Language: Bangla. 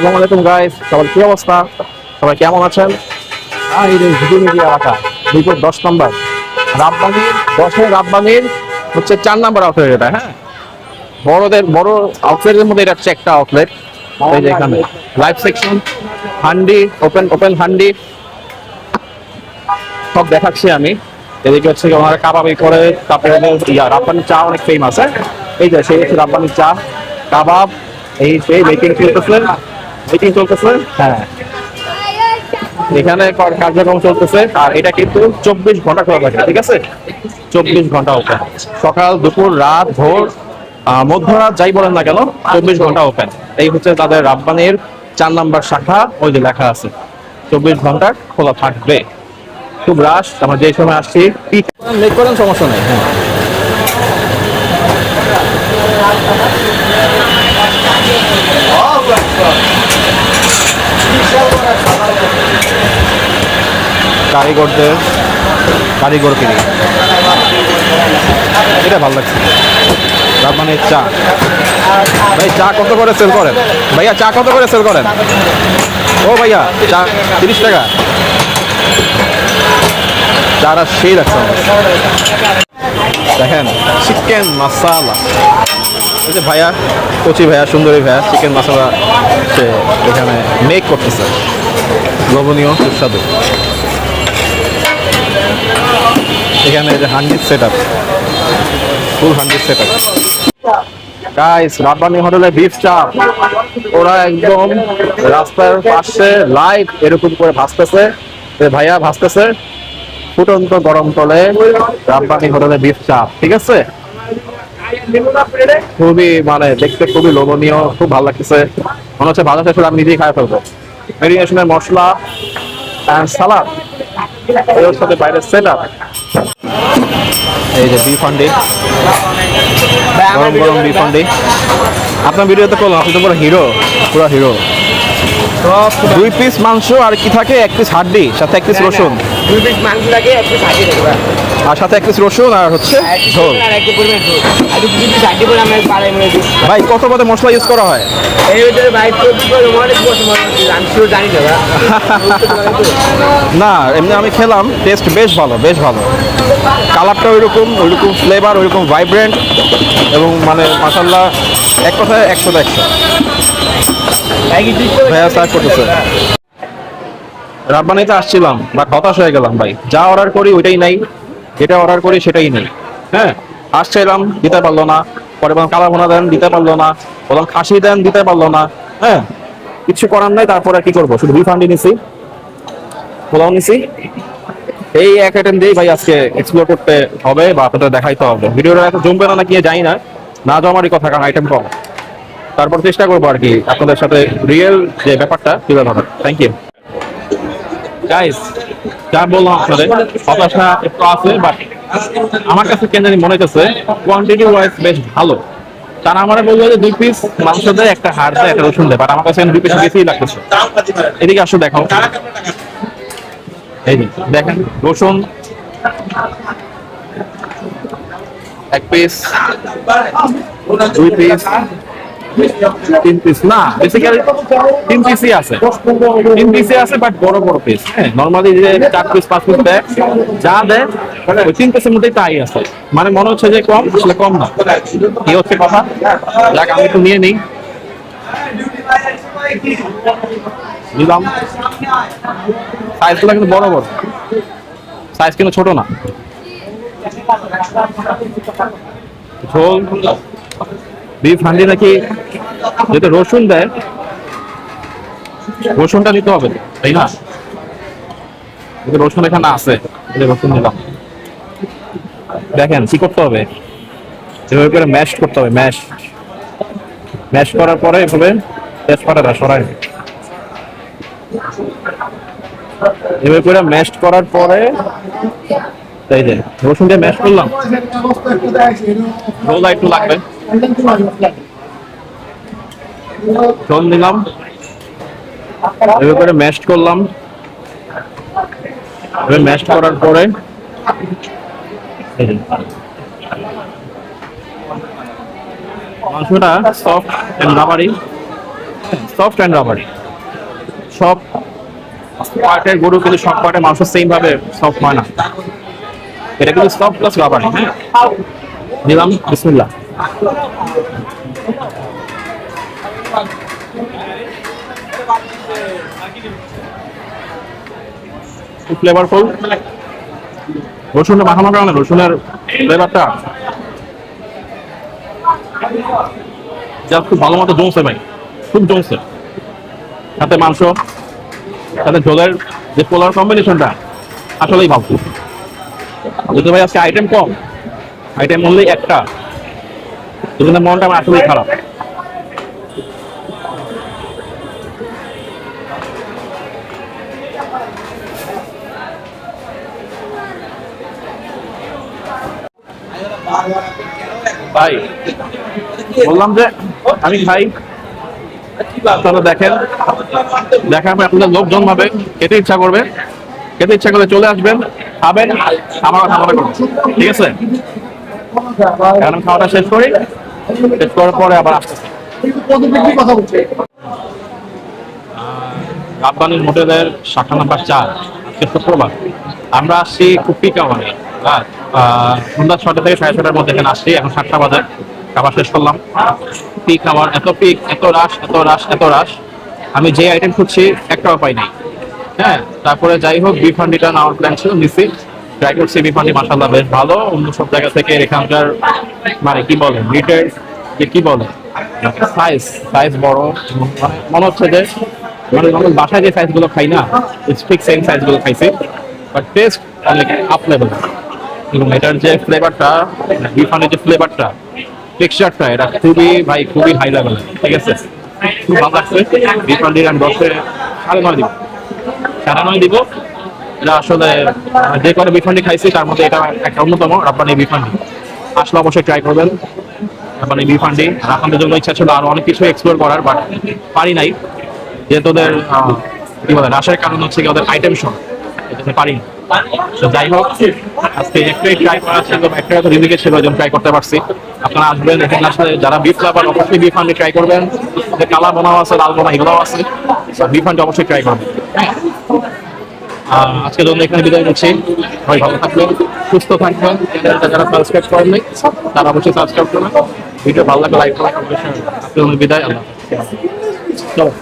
আসসালামু আলাইকুম গাইস সবার কি অবস্থা? সবাই কেমন আছেন? এই ভিডিও মিডিয়া এলাকা দুপুর দশ নম্বর। রাব্বানির দশে রাব্বানির হচ্ছে চার নম্বর আউটলেট এটা হ্যাঁ? বড়দের বড় আউটলেটের মধ্যে এটা হচ্ছে একটা আউটলেট এই যে এখানে। Live section handi open open handi. সব দেখাচ্ছি আমি। এদিকে হচ্ছে ওনারা কাবাবি করে তারপরে ইয়া রাব্বানির চা অনেক ফেমাস হ্যাঁ? এই যে সেই হচ্ছে রাব্বানির চা। কাবাব এই সেই মেকিং চলতেছে মেকিং চলতেছে? হ্যাঁ। এখানে কার্যক্রম চলতেছে। আর এটা কিন্তু চব্বিশ ঘণ্টা খোলা থাকে ঠিক আছে? চব্বিশ ঘণ্টা ওপেন সকাল দুপুর রাত ভোর মধ্যরাত যাই বলেন না কেন চব্বিশ ঘণ্টা ওপেন এই হচ্ছে তাদের রাব্বানির চার নাম্বার শাখা ওই যে লেখা আছে। চব্বিশ ঘণ্টা খোলা থাকবে। খুব রাশ আমরা যে সময় আসছি মেক করেন সমস্যা নেই হ্যাঁ। কারিগরদের কারিগর কিনি এটা ভালো লাগছে। রাব্বানির চা। ভাই, চা কত করে সেল করেন? ভাইয়া, চা কত করে সেল করেন? ও ভাইয়া, চা তিরিশ টাকা। চারা সেই আমার। দেখেন চিকেন মাসালা এই যে ভাইয়া, কচি ভাইয়া, সুন্দরী ভাইয়া চিকেন মশালা সে এখানে মেক করতেছে। লবণীয় সুস্বাদু। এখানে যে হান্ডির সেট আপ ফুল হান্ডির সেট আপ গাইস রাব্বানি হোটেলে বিফ চাপ ওরা একদম রাস্তার পাশে লাইভ এরকম করে ভাসতেছে। ভাইয়া ভাসতেছে। ফুটন্ত গরম তলে রাব্বানি হোটেলে বিফ চাপ ঠিক আছে? খুবই মানে দেখতে খুবই লোভনীয়, খুব ভালো লাগতেছে। মনে হচ্ছে ভালো শেষ আমি নিজেই খাই ফেলব। মেরিনেশনের মশলা অ্যান্ড সালাদ এর সাথে বাইরের সেট আপ এই যে বি ফান্ডে গরম গরম বি ফান্ডে আপনার ভিডিওতে করলাম আপনি তো পুরো হিরো পুরো হিরো দুই পিস মাংস আর কি থাকে? এক পিস হাড্ডি সাথে এক পিস রসুন। দুই পিস মাংস লাগে এক পিস হাঁটি আর সাথে এক পিস রসুন আর হচ্ছে ঝোল। দুই দিই। ভাই কত পদে মশলা ইউজ করা হয়? না এমনি আমি খেলাম টেস্ট বেশ ভালো বেশ ভালো। কালারটা ওইরকম ওইরকম ফ্লেভার ওইরকম ভাইব্রেন্ট এবং মানে মাসাল্লাহ এক কথায় একশো একশো ভাইয়া সার্ভ করতেছে। রাব্বানিতে আসছিলাম বাট হতাশ হয়ে গেলাম ভাই। যা অর্ডার করি ওইটাই নাই, যেটা অর্ডার করি সেটাই নেই। হ্যাঁ আসছিলাম, দিতে পারল না। পরে বললাম কালা ভোনা দেন, দিতে পারল না। বললাম, খাসি দেন, দিতে পারল না। হ্যাঁ কিছু করার নাই, তারপরে কি করব? শুধু রিফান্ডই নিছি। পোলাও নিছি। এই এক আইটেম দিয়েই ভাই আজকে এক্সপ্লোর করতে হবে বা আপনাদের দেখাইতে হবে। ভিডিওটা এত জমবে না নাকি, জানি না। না জমারই কথা, কারণ আইটেম কম। তারপর চেষ্টা করব আর কি আপনাদের সাথে রিয়েল যে ব্যাপারটা তুলে ধরার। থ্যাংক ইউ গাইস যা বললাম আপনাদের, হতাশা একটু আছে বাট আমার কাছে কেন জানি মনে হচ্ছে কোয়ান্টিটি ওয়াইজ বেশ ভালো। তারা আমার বলল যে দুই পিস মাংস দেয় একটা হাড় দেয়, একটা রসুন দেয় বাট আমার কাছে দুই পিস বেশিই লাগতেছে এদিকে আসো দেখো এই দেখেন, রসুন, এক পিস দুই পিস তিন পিস না বেসিক্যালি তিন পিসই আছে। তিন পিসই আছে বাট বড় বড় পিস হ্যাঁ নর্মালি যে চার পিস পাঁচ পিস দেয়, যা দেয়, ওই তিন পিসের মধ্যেই তাই আছে। মানে মনে হচ্ছে যে কম, আসলে কম না। কি হচ্ছে কথা? যাক, আমি একটু নিয়ে নিই। নিলাম। সাইজগুলো কিন্তু বড় বড়। সাইজ কিন্তু ছোট না। ঝোল। বিফ হান্ডি নাকি যেটা রসুন দেয়, রসুনটা নিতে হবে, তাই না? রসুন এখানে আছে রসুন নিলাম। দেখেন কি করতে হবে, এভাবে করে ম্যাশ করতে হবে ম্যাশ ম্যাশ করার পরে এভাবে তেজপাতাটা সরাই এভাবে করে ম্যাশ করার পরে এই যে, রসুন দিয়ে ম্যাশ করলাম। ঝোল একটু লাগবে। ঝোল নিলাম এভাবে করে ম্যাশ করলাম। এভাবে ম্যাশ করার পরে। মাংসটা soft and rubbery soft and rubbery সব পার্টের গরু কিন্তু সব পার্টের মাংস সেম ভাবে সফট হয় না। এটা কিন্তু সফট প্লাস রাবারি হ্যাঁ? দিলাম, বিসমিল্লাহ। ফ্লেভারফুল কারণে রসুনের ফ্লেভারটা যা খুব ভালো মতো জমছে ভাই, খুব জমছে। সাথে মাংস, সাথে ঝোলের যে পোলার কম্বিনেশনটা আসলেই ভালো। যদি ভাই আজকে আইটেম কম আইটেম অনলি একটা। সেজন্য মনটা আমার আসলেই খারাপ। ভাই, বললাম যে আমি খাই। আপনারা দেখেন, দেখার আপনাদের লোক জন্মাবে, খেতে ইচ্ছা করবে। খেতে ইচ্ছা করলে চলে আসবেন, খাবেন, আমার কথা মনে ঠিক আছে? খাওয়াটা শেষ করি। শেষ করার পরে আবার আসতেছি রাব্বানির হোটেলের শাখা নাম্বার চার আজকে শুক্রবার। আমরা আসছি খুব পিক আওয়ারে সন্ধ্যা ছটা থেকে সাড়ে ছটার মধ্যে এখানে আসছি এখন সাতটা বাজে। খাবার শেষ করলাম। পিক আওয়ার এত পিক এত রাশ এত রাশ এত রাশ। আমি যে আইটেম খুঁজছি একটাও পাই নাই। হ্যাঁ তারপরে যাই হোক বিফ হান্ডিটা নেওয়ার প্ল্যান ছিল নিচ্ছি করছি বিফ মাসাল্লাহ বেশ ভালো। অন্য সব জায়গা থেকে এখানকার মানে কি বলে মিটের যে কি বলে সাইজ সাইজ বড়। মানে হচ্ছে যে মানে আমরা বাসায় যে সাইজগুলো খাই না ঠিক সেম সাইজগুলো খাইছি বাট টেস্ট অনেক আপ লেভেল এবং এটার যে ফ্লেভারটা বিফানের যে ফ্লেভারটা টেক্সচারটা এটা খুবই, ভাই, খুবই হাই লেভেল ঠিক আছে? খুব ভালো লাগছে। বিফান্ডির আমি দশে সাড়ে নয় দিব। সাড়ে নয় দিব। এটা আসলে যে কটা বিফান্ডি খাইছি, তার মধ্যে এটা একটা অন্যতম রাব্বানি বিফান্ডি আসলে অবশ্যই ট্রাই করবেন রাব্বানি বিফান্ডি আপনাদের জন্য ইচ্ছা ছিল আরও অনেক কিছু এক্সপ্লোর করার বাট পারি নাই। যেহেতু ওদের কি বলে, রাশের কারণ হচ্ছে কি ওদের আইটেম শর্ট এজন্য পারি তো যাই হোক, আজকে একটাই ট্রাই করা ছিল একটা তো ছিল যেন ট্রাই করতে পারছি। আপনারা আসবেন এখানে আসলে যারা বিফ লাভার অবশ্যই বিফ হান্ডি ট্রাই করবেন। যে কালা বোনাও আছে, লাল বোনা, এগুলোও আছে। বিফ হান্ডি অবশ্যই ট্রাই করবেন। হ্যাঁ আজকের জন্য এখানে বিদায় নিচ্ছি। সবাই ভালো থাকবেন, সুস্থ থাকবেন। যারা সাবস্ক্রাইব করেননি, তারা অবশ্যই সাবস্ক্রাইব করবেন। ভিডিও ভালো লাগলে লাইক করবেন। আজকের জন্য বিদায়, আল্লাহ। চলো।